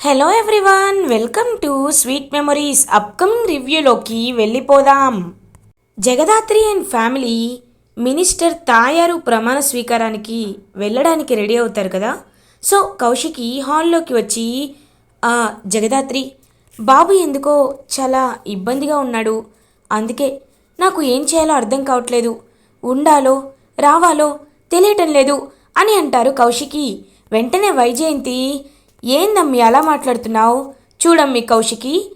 Hello everyone welcome to sweet memories upcoming రివ్యూలోకి వెళ్ళిపోదాం. Jagadhatri and family minister తాయారు ప్రమాణ స్వీకారానికి వెళ్ళడానికి రెడీ అవుతారు కదా? సో కౌశికి హాల్లోకి వచ్చి "ఆ, జగదాత్రి బాబు ఎందుకో చాలా ఇబ్బందిగా ఉన్నాడు. అందుకే నాకు ఏం చేయాలో అర్థం కావట్లేదు. ఉండాలో రావాలో తెలియటం లేదు అని అంటారు కౌశికి. వెంటనే వైజయంతి ఏందమ్మి అలా మాట్లాడుతున్నావు? చూడమ్మి కౌశికి.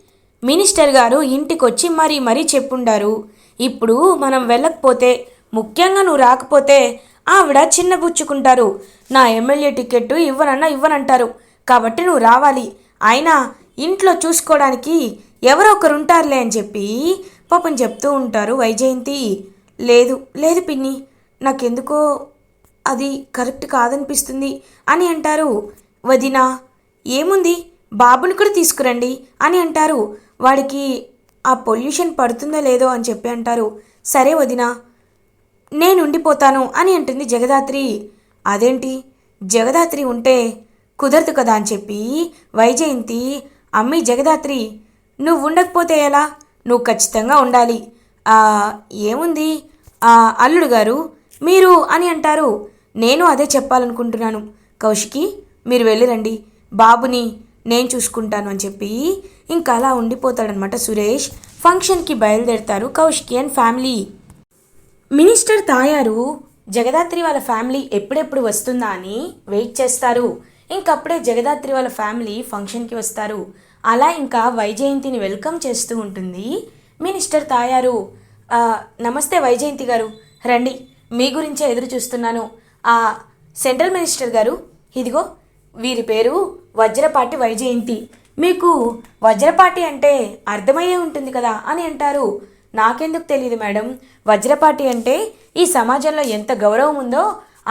మినిస్టర్ గారు ఇంటికొచ్చి మరీ మరీ చెప్పుండారు. ఇప్పుడు మనం వెళ్ళకపోతే ముఖ్యంగా నువ్వు రాకపోతే ఆవిడ చిన్నబుచ్చుకుంటారు నా ఎమ్మెల్యే టికెట్ ఇవ్వనన్నా ఇవ్వనంటారు. కాబట్టి నువ్వు రావాలి. అయినా ఇంట్లో చూసుకోవడానికి ఎవరో ఒకరు ఉంటారులే అని చెప్పి పాపం చెప్తూ ఉంటారు వైజయంతి. లేదు లేదు పిన్ని. నాకెందుకో అది కరెక్ట్ కాదనిపిస్తుంది అని అంటారు వదినా. ఏముంది? బాబుని కూడా తీసుకురండి అని అంటారు. వాడికి ఆ పొల్యూషన్ పడుతుందో లేదో అని చెప్పి అంటారు. సరే వదినా నేను ఉండిపోతాను అని అంటుంది జగదాత్రి. అదేంటి? జగదాత్రి ఉంటే కుదరదు కదా అని చెప్పి వైజయంతి అమ్మి జగదాత్రి నువ్వు ఉండకపోతే ఎలా? నువ్వు ఖచ్చితంగా ఉండాలి. "ఆ, ఏముంది? ఆ, అల్లుడు గారు మీరు అని అంటారు. నేను అదే చెప్పాలనుకుంటున్నాను. కౌశికి మీరు వెళ్ళిరండి. బాబుని నేను చూసుకుంటాను అని చెప్పి ఇంకా అలా ఉండిపోతాడనమాట సురేష్. ఫంక్షన్కి బయలుదేరుతారు కౌశికి అండ్ ఫ్యామిలీ. మినిస్టర్ తాయారు జగదాత్రి వాళ్ళ ఫ్యామిలీ ఎప్పుడెప్పుడు వస్తుందా అని వెయిట్ చేస్తారు. ఇంకప్పుడే జగదాత్రి వాళ్ళ ఫ్యామిలీ ఫంక్షన్కి వస్తారు. అలా ఇంకా వైజయంతిని వెల్కమ్ చేస్తూ ఉంటుంది మినిస్టర్ తాయారు. నమస్తే వైజయంతి గారు. రండి మీ గురించే ఎదురు చూస్తున్నాను. సెంట్రల్ మినిస్టర్ గారు ఇదిగో వీరి పేరు వజ్రపాటి వైజయంతి. మీకు వజ్రపాటి అంటే అర్థమయ్యే ఉంటుంది కదా అని అంటారు. నాకెందుకు తెలియదు మేడం. వజ్రపాటి అంటే ఈ సమాజంలో ఎంత గౌరవం ఉందో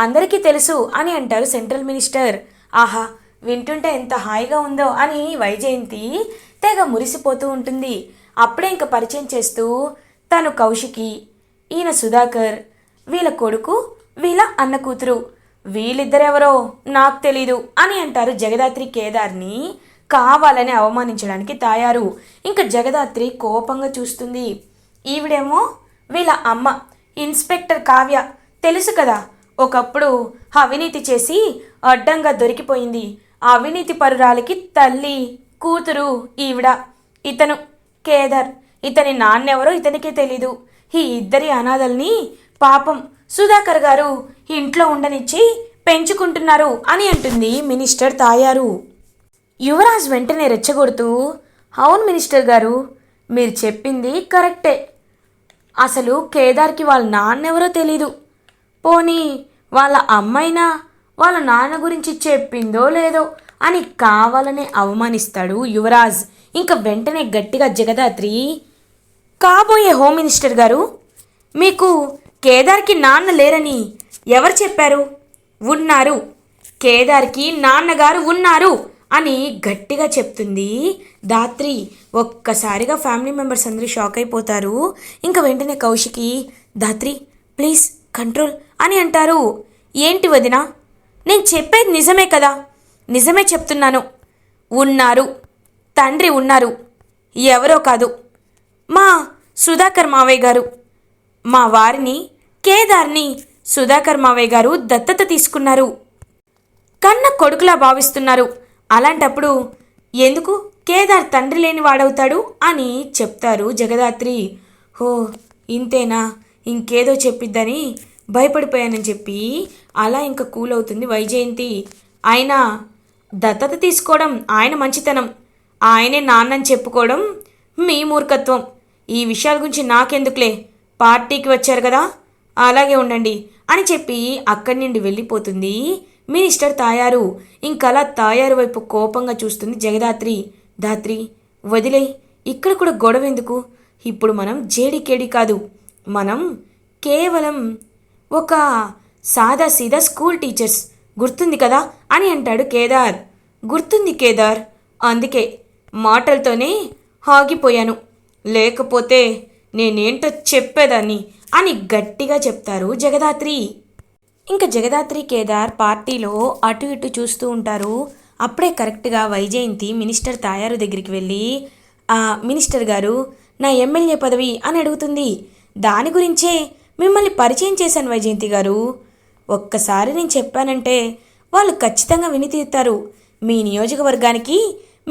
అందరికీ తెలుసు అని అంటారు సెంట్రల్ మినిస్టర్. ఆహా వింటుంటే ఎంత హాయిగా ఉందో అని వైజయంతి తెగ మురిసిపోతూ ఉంటుంది. అప్పుడే ఇంక పరిచయం చేస్తూ తను కౌశికి ఈయన సుధాకర్ వీళ్ళ కొడుకు వీళ్ళ అన్న కూతురు. వీళ్ళిద్దరెవరో? నాకు తెలీదు అని అంటారు జగదాత్రి కేదార్ని. కావాలని అవమానించడానికి తాయారు. ఇంకా జగదాత్రి కోపంగా చూస్తుంది. ఈవిడేమో వీళ్ళ అమ్మ ఇన్స్పెక్టర్ కావ్య. తెలుసు కదా ఒకప్పుడు అవినీతి చేసి అడ్డంగా దొరికిపోయింది. అవినీతి పరురాలకి తల్లి కూతురు ఈవిడ. ఇతను కేదార్. ఇతని నాన్నెవరో ఇతనికే తెలీదు. ఈ ఇద్దరి అనాథల్ని పాపం సుధాకర్ గారు ఇంట్లో ఉండనిచ్చి పెంచుకుంటున్నారు అని అంటుంది మినిస్టర్ తాయారు. యువరాజ్ వెంటనే రెచ్చగొడుతూ అవును మినిస్టర్ గారు మీరు చెప్పింది కరెక్టే. అసలు కేదార్కి వాళ్ళ నాన్నెవరో తెలీదు. పోనీ వాళ్ళ అమ్మైనా వాళ్ళ నాన్న గురించి చెప్పిందో లేదో అని కావాలనే అవమానిస్తాడు యువరాజ్. ఇంకా వెంటనే గట్టిగా జగదాత్రి కాబోయే హోమ్ మినిస్టర్ గారు మీకు కేదార్కి నాన్న లేరని ఎవరు చెప్పారు? ఉన్నారు. కేదార్కి నాన్నగారు ఉన్నారు అని గట్టిగా చెప్తుంది దాత్రి ఒక్కసారిగా ఫ్యామిలీ మెంబర్స్ అందరూ షాక్ అయిపోతారు. ఇంకా వెంటనే కౌశికి దాత్రి ప్లీజ్ కంట్రోల్ అని అంటారు. ఏంటి వదినా? నేను చెప్పేది నిజమే కదా? నిజమే చెప్తున్నాను. ఉన్నారు. తండ్రి ఉన్నారు. ఎవరో కాదు. మా సుధాకర్ మావయ్య గారు. మా వారిని కేదార్ని సుధాకర్ మావయ్య గారు దత్తత తీసుకున్నారు. కన్న కొడుకులా భావిస్తున్నారు. అలాంటప్పుడు ఎందుకు కేదార్ తండ్రి లేని వాడవుతాడు అని చెప్తారు జగదాత్రి. హో ఇంతేనా? ఇంకేదో చెప్పిద్దని భయపడిపోయానని చెప్పి అలా ఇంకా కూల్ అవుతుంది వైజయంతి. ఆయన దత్తత తీసుకోవడం ఆయన మంచితనం. ఆయనే నాన్నని చెప్పుకోవడం మీ మూర్ఖత్వం. ఈ విషయాల గురించి నాకెందుకులే? పార్టీకి వచ్చారు కదా? అలాగే ఉండండి అని చెప్పి అక్కడి నుండి వెళ్ళిపోతుంది మినిస్టర్ తాయారు. ఇంకలా తాయారు వైపు కోపంగా చూస్తుంది జగదాత్రి. దాత్రి వదిలే ఇక్కడ కూడా గొడవ ఎందుకు? ఇప్పుడు మనం జేడికేడి కాదు. మనం కేవలం ఒక సాదా సీదా స్కూల్ టీచర్స్. గుర్తుంది కదా? అని అంటాడు కేదార్. గుర్తుంది కేదార్. అందుకే మాటలతోనే ఆగిపోయాను. లేకపోతే నేనేంటో చెప్పేదాన్ని అని గట్టిగా చెప్తారు జగదాత్రి. ఇంకా జగదాత్రి కేదార్ పార్టీలో అటు ఇటు చూస్తూ ఉంటారు. అప్పుడే కరెక్ట్గా వైజయంతి మినిస్టర్ తాయారు దగ్గరికి వెళ్ళి మినిస్టర్ గారు నా ఎమ్మెల్యే పదవి అని అడుగుతుంది. దాని గురించే మిమ్మల్ని పరిచయం చేశాను వైజయంతి గారు. ఒక్కసారి నేను చెప్పానంటే వాళ్ళు ఖచ్చితంగా వినితీరుతారు మీ నియోజకవర్గానికి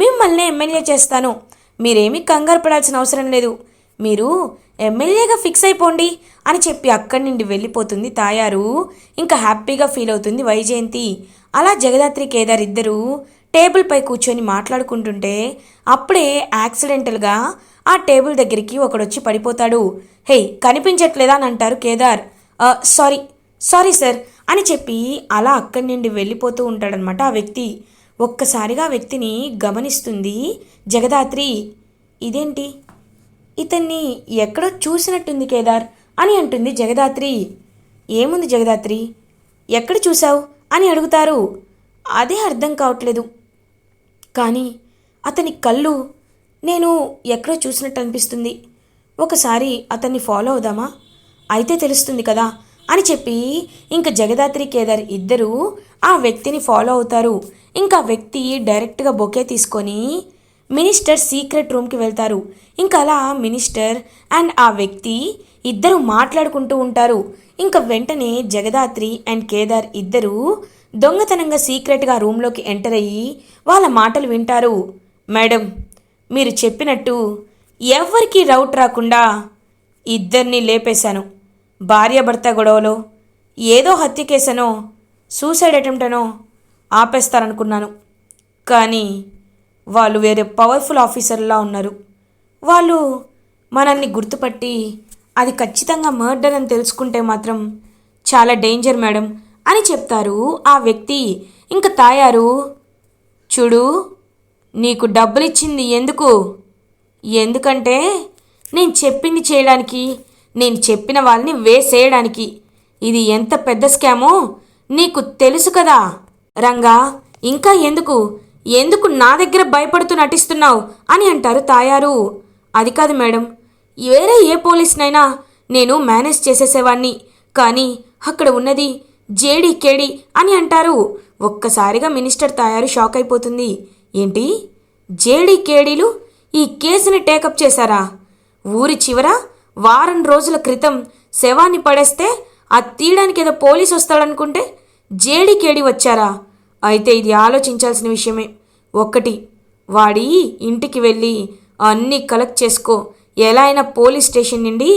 మిమ్మల్ని ఎమ్మెల్యే చేస్తాను. మీరేమీ కంగారు పడాల్సిన అవసరం లేదు. మీరు ఎమ్మెల్యేగా ఫిక్స్ అయిపోండి అని చెప్పి అక్కడి నుండి వెళ్ళిపోతుంది తాయారు. ఇంకా హ్యాపీగా ఫీల్ అవుతుంది వైజయంతి. అలా జగదాత్రి కేదార్ ఇద్దరూ టేబుల్పై కూర్చొని మాట్లాడుకుంటుంటే అప్పుడే యాక్సిడెంటల్గా ఆ టేబుల్ దగ్గరికి ఒకడొచ్చి పడిపోతాడు. హే కనిపించట్లేదా? అని అంటారు కేదార్. సారీ సారీ సార్ అని చెప్పి అలా అక్కడి నుండి వెళ్ళిపోతూ ఉంటాడనమాట ఆ వ్యక్తి. ఒక్కసారిగా ఆ వ్యక్తిని గమనిస్తుంది జగదాత్రి. ఇదేంటి? ఇతన్ని ఎక్కడో చూసినట్టుంది కేదార్ అని అంటుంది జగదాత్రి. ఏముంది జగదాత్రి? ఎక్కడ చూసావు అని అడుగుతారు. అదే అర్థం కావట్లేదు. కానీ అతని కళ్ళు నేను ఎక్కడో చూసినట్టు అనిపిస్తుంది ఒకసారి అతన్ని ఫాలో అవుదామా? అయితే తెలుస్తుంది కదా అని చెప్పి ఇంకా జగదాత్రి కేదార్ ఇద్దరూ ఆ వ్యక్తిని ఫాలో అవుతారు. ఇంకా వ్యక్తి డైరెక్ట్గా బొకే తీసుకొని మినిస్టర్ సీక్రెట్ రూమ్కి వెళ్తారు. ఇంకా అలా మినిస్టర్ అండ్ ఆ వ్యక్తి ఇద్దరు మాట్లాడుకుంటూ ఉంటారు. ఇంకా వెంటనే జగదాత్రి అండ్ కేదార్ ఇద్దరు దొంగతనంగా సీక్రెట్గా రూమ్లోకి ఎంటర్ అయ్యి వాళ్ళ మాటలు వింటారు. మేడం మీరు చెప్పినట్టు ఎవ్వరికీ రౌట్ రాకుండా ఇద్దరిని లేపేశాను. భార్యాభర్త గొడవలో ఏదో హత్య కేసనో సూసైడ్ అటెంప్ట్ అనో ఆపేస్తారనుకున్నాను. కానీ వాళ్ళు వేరే పవర్ఫుల్ ఆఫీసర్లా ఉన్నారు. వాళ్ళు మనల్ని గుర్తుపట్టి అది ఖచ్చితంగా మర్డర్ అని తెలుసుకుంటే మాత్రం చాలా డేంజర్ మేడం అని చెప్తారు ఆ వ్యక్తి. ఇంకా తాయారు చూడు నీకు డబ్బులిచ్చింది ఎందుకు? ఎందుకంటే నేను చెప్పింది చేయడానికి నేను చెప్పిన వాళ్ళని వేసేయడానికి. ఇది ఎంత పెద్ద స్కామో నీకు తెలుసు కదా. రంగా ఇంకా ఎందుకు? ఎందుకు నా దగ్గర భయపడుతూ నటిస్తున్నావు అని అంటారు తాయారు. అది కాదు మేడం వేరే ఏ పోలీస్నైనా నేను మేనేజ్ చేసేసేవాణ్ణి కానీ అక్కడ ఉన్నది జేడీ కేడి అని అంటారు. ఒక్కసారిగా మినిస్టర్ తాయారు షాక్ అయిపోతుంది. ఏంటి? జేడీ కేడీలు ఈ కేసుని టేకప్ చేశారా? ఊరి చివర వారం రోజుల క్రితం శవాన్ని పడేస్తే అది తీయడానికి ఏదో పోలీస్ వస్తాడనుకుంటే జేడీకేడి వచ్చారా? అయితే ఇది ఆలోచించాల్సిన విషయమే. ఒకటి వాడి ఇంటికి వెళ్ళి అన్నీ కలెక్ట్ చేసుకో. ఎలా అయినా పోలీస్ స్టేషన్ నుండి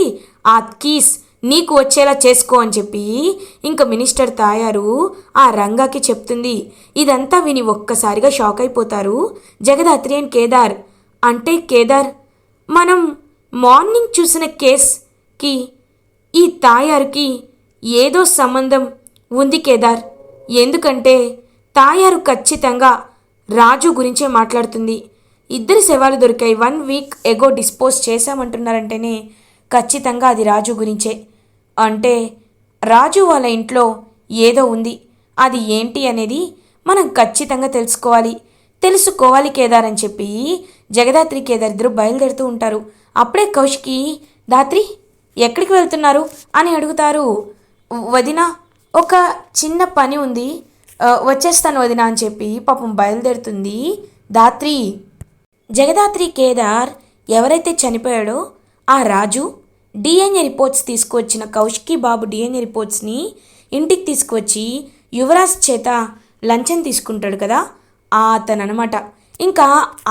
ఆ కీస్ నీకు వచ్చేలా చేసుకో అని చెప్పి ఇంకా మినిస్టర్ తాయారు ఆ రంగాకి చెప్తుంది. ఇదంతా విని ఒక్కసారిగా షాక్ అయిపోతారు జగదాత్రి అండ్ కేదార్. అంటే కేదార్ మనం మార్నింగ్ చూసిన కేస్కి ఈ తాయారుకి ఏదో సంబంధం ఉంది కేదార్. ఎందుకంటే తాయారు ఖచ్చితంగా రాజు గురించే మాట్లాడుతుంది. ఇద్దరు శవాలు దొరికాయి. వన్ వీక్ ఎగో డిస్పోజ్ చేశామంటున్నారంటేనే ఖచ్చితంగా అది రాజు గురించే. అంటే రాజు వాళ్ళ ఇంట్లో ఏదో ఉంది. అది ఏంటి అనేది మనం ఖచ్చితంగా తెలుసుకోవాలి. తెలుసుకోవాలి కేదార్ అని చెప్పి జగదాత్రి కేదార్ ఇద్దరు బయలుదేరుతూ ఉంటారు. అప్పుడే కౌశికి దాత్రి ఎక్కడికి వెళ్తున్నారు? అని అడుగుతారు. వదిన ఒక చిన్న పని ఉంది. వచ్చేస్తాను వదిన అని చెప్పి పాపం బయలుదేరుతుంది దాత్రి జగదాత్రి కేదార్ ఎవరైతే చనిపోయాడో ఆ రాజు డిఎన్ఏ రిపోర్ట్స్ తీసుకువచ్చిన కౌశికి బాబు డిఎన్ఏ రిపోర్ట్స్ని ఇంటికి తీసుకువచ్చి యువరాజ్ చేత లంచం తీసుకుంటాడు కదా ఆ అతను అనమాట ఇంకా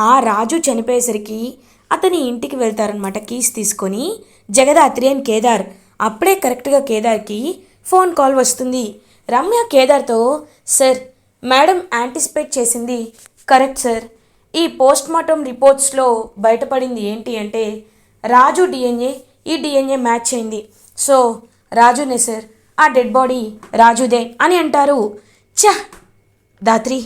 ఆ రాజు చనిపోయేసరికి అతని ఇంటికి వెళ్తారనమాట కీస్ తీసుకొని జగదాత్రి అండ్ కేదార్. అప్పుడే కరెక్ట్గా కేదార్కి ఫోన్ కాల్ వస్తుంది. రమ్య కేదార్తో సార్ మేడం యాంటిసిపేట్ చేసింది. Correct sir. ఈ పోస్ట్ మార్టం రిపోర్ట్స్లో బయటపడింది ఏంటి అంటే రాజు డిఎన్ఏ ఈ డిఎన్ఏ మ్యాచ్ అయింది. సో రాజునే సార్. ఆ డెడ్ బాడీ రాజుదే అని అంటారు. ఛ! దాత్రి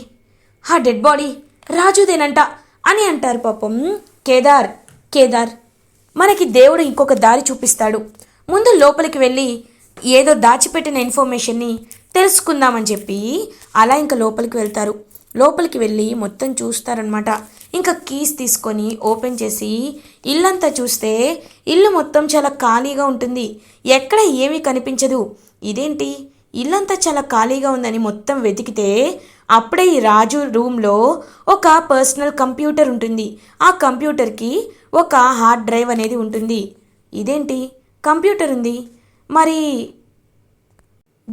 ఆ డెడ్ బాడీ రాజుదేనంట అని అంటారు పాపం కేదార్. కేదార్ మనకి దేవుడు ఇంకొక దారి చూపిస్తాడు. ముందు లోపలికి వెళ్ళి ఏదో దాచిపెట్టిన ఇన్ఫర్మేషన్ని తెలుసుకుందామని చెప్పి అలా ఇంకా లోపలికి వెళ్తారు. లోపలికి వెళ్ళి మొత్తం చూస్తారనమాట ఇంకా కీస్ తీసుకొని ఓపెన్ చేసి ఇల్లంతా చూస్తే ఇల్లు మొత్తం చాలా ఖాళీగా ఉంటుంది. ఎక్కడ ఏమీ కనిపించదు. ఇదేంటి? ఇల్లంతా చాలా ఖాళీగా ఉందని మొత్తం వెతికితే అప్పుడే ఈ రాజు రూమ్లో ఒక పర్సనల్ కంప్యూటర్ ఉంటుంది. ఆ కంప్యూటర్కి ఒక హార్డ్ డ్రైవ్ అనేది ఉంటుంది. ఇదేంటి? కంప్యూటర్ ఉంది. మరి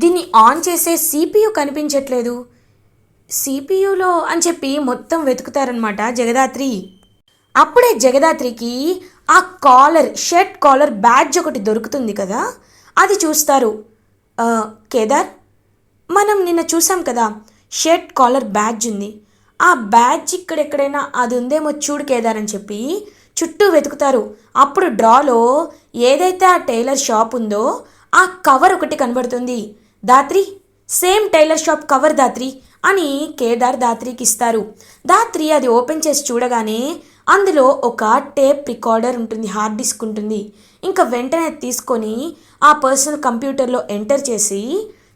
దీన్ని ఆన్ చేసే సిపియు కనిపించట్లేదు. సిపియులో అని చెప్పి మొత్తం వెతుకుతారనమాట జగదాత్రి. అప్పుడే జగదాత్రికి ఆ కాలర్ షర్ట్ కాలర్ బ్యాడ్జ్ ఒకటి దొరుకుతుంది కదా అది చూస్తారు. కేదార్ మనం నిన్న చూసాం కదా షర్ట్ కాలర్ బ్యాడ్జ్ ఉంది. ఆ బ్యాడ్జ్ ఇక్కడెక్కడైనా అది ఉందేమో చూడు కేదార్ అని చెప్పి చుట్టూ వెతుకుతారు. అప్పుడు డ్రాలో ఏదైతే ఆ టైలర్ షాప్ ఉందో ఆ కవర్ ఒకటి కనబడుతుంది. Dhatri same tailor shop cover Dhatri అని కేదార్ దాత్రికి ఇస్తారు దాత్రి అది ఓపెన్ చేసి చూడగానే అందులో ఒక టేప్ రికార్డర్ ఉంటుంది హార్డ్ డిస్క్ ఉంటుంది. ఇంకా వెంటనే తీసుకొని ఆ పర్సనల్ కంప్యూటర్లో ఎంటర్ చేసి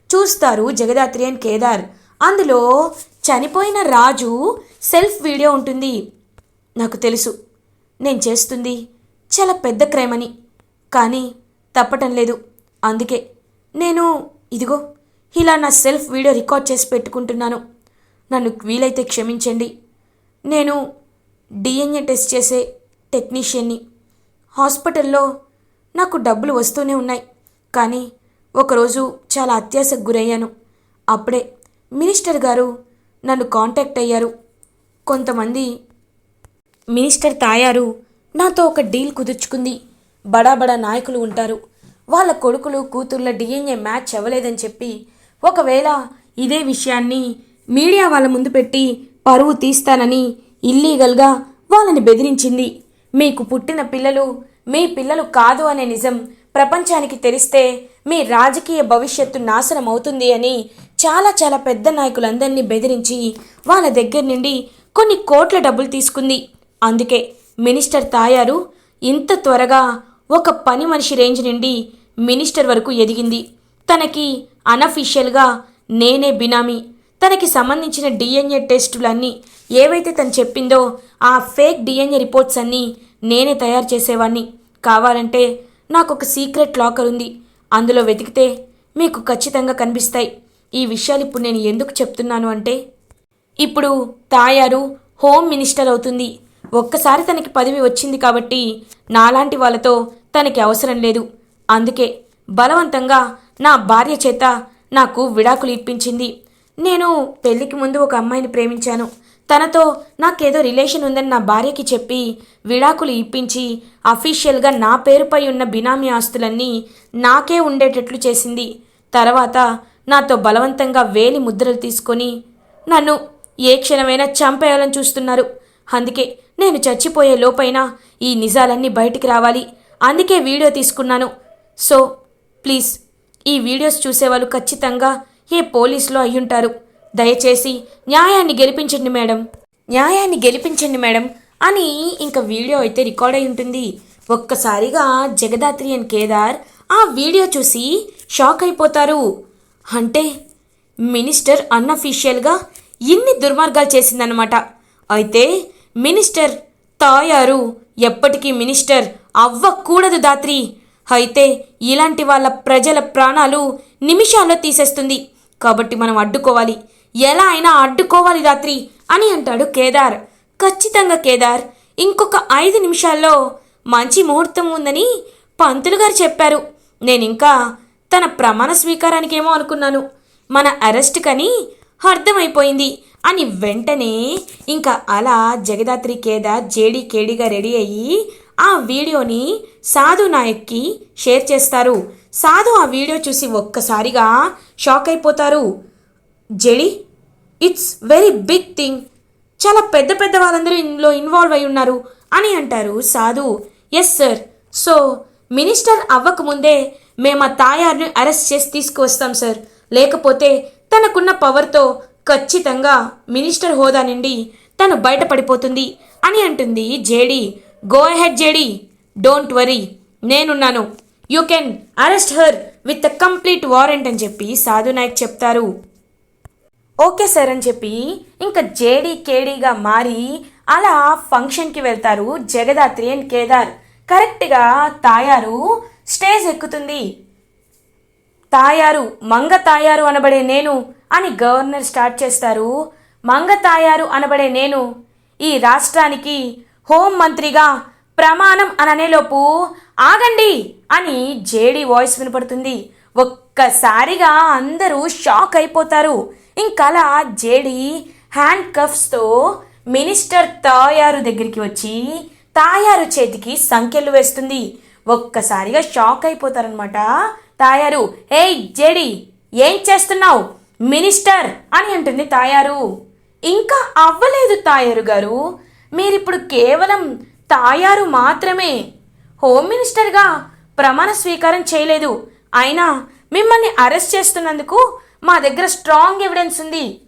చూస్తారు జగదాత్రి అండ్ కేదార్. అందులో చనిపోయిన రాజు సెల్ఫ్ వీడియో ఉంటుంది. నాకు తెలుసు. నేను చేస్తుంది. చాలా పెద్ద క్రైమ్ అని. కానీ తప్పటం లేదు. అందుకే నేను ఇదిగో ఇలా నా సెల్ఫ్ వీడియో రికార్డ్ చేసి పెట్టుకుంటున్నాను. నన్ను వీలైతే క్షమించండి. నేను డిఎన్ఏ టెస్ట్ చేసే టెక్నీషియన్ని. హాస్పిటల్లో నాకు డబ్బులు వస్తూనే ఉన్నాయి. కానీ ఒకరోజు చాలా అత్యాశకు గురయ్యాను. అప్పుడే మినిస్టర్ గారు నన్ను కాంటాక్ట్ అయ్యారు. కొంతమంది మినిస్టర్ తాయారు నాతో ఒక డీల్ కుదుర్చుకుంది. బడా బడా నాయకులు ఉంటారు. వాళ్ళ కొడుకులు కూతుర్ల డిఎన్ఏ మ్యాచ్ అవ్వలేదని చెప్పి ఒకవేళ ఇదే విషయాన్ని మీడియా వాళ్ళ ముందు పెట్టి పరువు తీస్తానని ఇల్లీగల్గా వాళ్ళని బెదిరించింది. మీకు పుట్టిన పిల్లలు మీ పిల్లలు కాదు అనే నిజం ప్రపంచానికి తెలిస్తే మీ రాజకీయ భవిష్యత్తు నాశనం అవుతుంది అని చాలా చాలా పెద్ద నాయకులందరినీ బెదిరించి వాళ్ళ దగ్గర నుండి కొన్ని కోట్ల డబ్బులు తీసుకుంది. అందుకే మినిస్టర్ తాయారు ఇంత త్వరగా ఒక పని మనిషి రేంజ్ నుండి మినిస్టర్ వరకు ఎదిగింది. తనకి అనఫీషియల్గా నేనే బినామీ. తనకి సంబంధించిన డిఎన్ఏ టెస్టులన్నీ ఏవైతే తను చెప్పిందో ఆ ఫేక్ డిఎన్ఏ రిపోర్ట్స్ అన్నీ నేనే తయారు చేసేవాణ్ణి. కావాలంటే నాకు ఒక సీక్రెట్ లాకర్ ఉంది. అందులో వెతికితే మీకు ఖచ్చితంగా కనిపిస్తాయి. ఈ విషయాలు ఇప్పుడు నేను ఎందుకు చెప్తున్నాను అంటే ఇప్పుడు తాయారు హోమ్ మినిస్టర్ అవుతుంది. ఒక్కసారి తనకి పదవి వచ్చింది కాబట్టి నాలాంటి వాళ్ళతో తనకి అవసరం లేదు. అందుకే బలవంతంగా నా భార్య చేత నాకు విడాకులు ఇప్పించింది. నేను పెళ్ళికి ముందు ఒక అమ్మాయిని ప్రేమించాను. తనతో నాకేదో రిలేషన్ ఉందని నా భార్యకి చెప్పి విడాకులు ఇప్పించి అఫీషియల్గా నా పేరుపై ఉన్న బినామీ ఆస్తులన్నీ నాకే ఉండేటట్లు చేసింది. తర్వాత నాతో బలవంతంగా వేలి ముద్రలు తీసుకొని నన్ను ఏ క్షణమైనా చంపేయాలని చూస్తున్నారు. అందుకే నేను చచ్చిపోయే లోపైనా ఈ నిజాలన్నీ బయటికి రావాలి. అందుకే వీడియో తీసుకున్నాను. సో ప్లీజ్ ఈ వీడియోస్ చూసేవాళ్ళు ఖచ్చితంగా ఏ పోలీసులో అయ్యుంటారు. దయచేసి న్యాయాన్ని గెలిపించండి మేడం. న్యాయాన్ని గెలిపించండి మేడం అని ఇంకా వీడియో అయితే రికార్డ్ అయి ఉంటుంది. ఒక్కసారిగా జగదాత్రి అండ్ కేదార్ ఆ వీడియో చూసి షాక్ అయిపోతారు. అంటే మినిస్టర్ అన్అఫీషియల్గా ఇన్ని దుర్మార్గాలు చేసిందనమాట అయితే మినిస్టర్ తాయారు. ఎప్పటికీ మినిస్టర్ అవ్వకూడదు దాత్రి. అయితే ఇలాంటి వాళ్ళ ప్రజల ప్రాణాలు నిమిషాల్లో తీసేస్తుంది. కాబట్టి మనం అడ్డుకోవాలి. ఎలా అయినా అడ్డుకోవాలి రాత్రి అని అంటాడు కేదార్. ఖచ్చితంగా కేదార్. ఇంకొక ఐదు నిమిషాల్లో మంచి ముహూర్తం ఉందని పంతులు గారు చెప్పారు. నేను ఇంకా తన ప్రమాణ స్వీకారానికేమో అనుకున్నాను. మన అరెస్ట్ కని అర్థమైపోయింది అని వెంటనే ఇంకా అలా జగదాత్రి కేదార్ జేడీ కేడీగా రెడీ అయ్యి ఆ వీడియోని సాధు నాయక్కి షేర్ చేస్తారు. సాధు ఆ వీడియో చూసి ఒక్కసారిగా షాక్ అయిపోతారు. JD it's very big thing. చాలా పెద్ద పెద్ద వాళ్ళందరూ ఇందులో ఇన్వాల్వ్ అయి ఉన్నారు అని అంటారు సాధు. Yes sir. సో మినిస్టర్ అవ్వకముందే మేము ఆ తాయార్ని అరెస్ట్ చేసి తీసుకువస్తాం సార్. లేకపోతే తనకున్న పవర్తో ఖచ్చితంగా మినిస్టర్ హోదా నుండి తను బయటపడిపోతుంది అని అంటుంది JD. Go ahead JD don't worry నేనున్నాను. You can arrest her with complete warrant అని చెప్పి సాధు నాయక్ చెప్తారు. ఓకే సార్ అని చెప్పి ఇంకా జేడీ కేడీగా మారి అలా ఫంక్షన్కి వెళ్తారు జగదాత్రి అండ్ కేదార్. కరెక్ట్గా తాయారు స్టేజ్ ఎక్కుతుంది. తాయారు మంగ తాయారు అనబడే నేను అని గవర్నర్ స్టార్ట్ చేస్తారు. మంగ తాయారు అనబడే నేను ఈ రాష్ట్రానికి హోం మంత్రిగా ప్రమాణం అననేలోపు ఆగండి అని జేడీ వాయిస్ వినపడుతుంది. ఒక్కసారిగా అందరూ షాక్ అయిపోతారు. ఇంకలా జేడీ హ్యాండ్ కఫ్స్తో మినిస్టర్ తాయారు దగ్గరికి వచ్చి తాయారు చేతికి సంఖ్యలు వేస్తుంది. ఒక్కసారిగా షాక్ అయిపోతారనమాట తాయారు ఏయ్ జేడి ఏం చేస్తున్నావు? మినిస్టర్ అని అంటుంది తాయారు. ఇంకా అవ్వలేదు తాయారు గారు. మీరిప్పుడు కేవలం తాయారు మాత్రమే. హోమ్ మినిస్టర్గా ప్రమాణ స్వీకారం చేయలేదు. అయినా మిమ్మల్ని అరెస్ట్ చేస్తున్నందుకు మా దగ్గర స్ట్రాంగ్ ఎవిడెన్స్ ఉంది.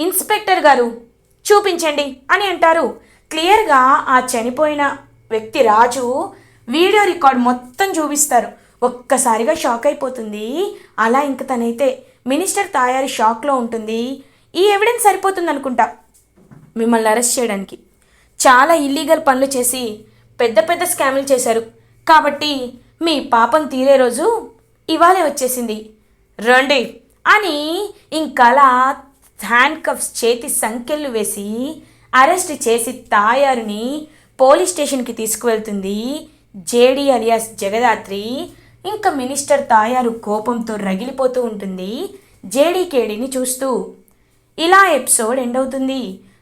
ఇన్స్పెక్టర్ గారు చూపించండి అని అంటారు. క్లియర్గా ఆ చనిపోయిన వ్యక్తి రాజు వీడియో రికార్డ్ మొత్తం చూపిస్తారు. ఒక్కసారిగా షాక్ అయిపోతుంది. అలా ఇంక తనైతే మినిస్టర్ తాయారు షాక్లో ఉంటుంది. ఈ ఎవిడెన్స్ సరిపోతుంది అనుకుంటా మిమ్మల్ని అరెస్ట్ చేయడానికి. చాలా ఇల్లీగల్ పనులు చేసి పెద్ద పెద్ద స్కాములు చేశారు. కాబట్టి మీ పాపం తీరే రోజు ఇవాళే వచ్చేసింది. రండి అని ఇంకలా హ్యాండ్ కప్స్ చేతి సంఖ్యలు వేసి అరెస్ట్ చేసి తాయారుని పోలీస్ స్టేషన్కి తీసుకువెళ్తుంది జేడి అలియాస్ జగదాత్రి. ఇంకా మినిస్టర్ తాయారు కోపంతో రగిలిపోతూ ఉంటుంది జేడీకేడీని చూస్తూ. ఇలా ఎపిసోడ్ ఎండ్ అవుతుంది.